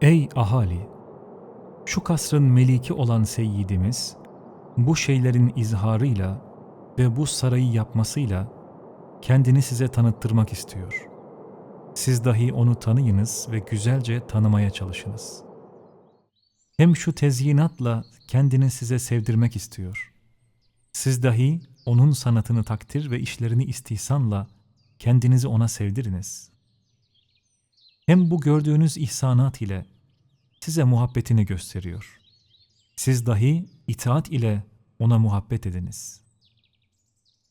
Ey ahali! Şu kasrın meliki olan seyyidimiz, bu şeylerin izharıyla ve bu sarayı yapmasıyla kendini size tanıttırmak istiyor. Siz dahi onu tanıyınız ve güzelce tanımaya çalışınız. Hem şu tezyinatla kendini size sevdirmek istiyor. Siz dahi onun sanatını takdir ve işlerini istihsanla kendinizi ona sevdiriniz. Hem bu gördüğünüz ihsanat ile size muhabbetini gösteriyor. Siz dahi itaat ile ona muhabbet ediniz.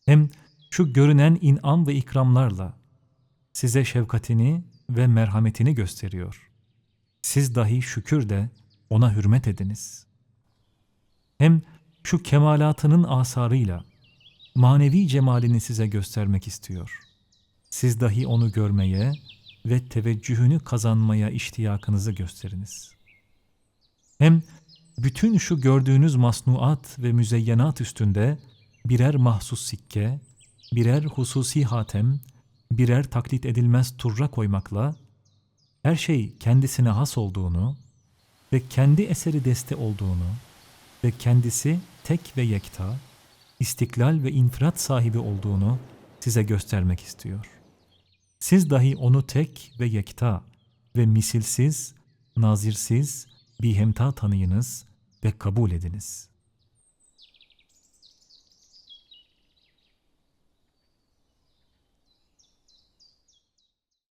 Hem şu görünen inam ve ikramlarla size şefkatini ve merhametini gösteriyor. Siz dahi şükür de ona hürmet ediniz. Hem şu kemalatının asarıyla manevi cemalini size göstermek istiyor. Siz dahi onu görmeye ve teveccühünü kazanmaya iştiyakınızı gösteriniz. Hem bütün şu gördüğünüz masnuat ve müzeyyenat üstünde birer mahsus sikke, birer hususi hatem, birer taklit edilmez turra koymakla her şey kendisine has olduğunu ve kendi eseri deste olduğunu ve kendisi tek ve yekta, istiklal ve infrat sahibi olduğunu size göstermek istiyor. Siz dahi onu tek ve yekta ve misilsiz, nazirsiz, bihemta tanıyınız ve kabul ediniz.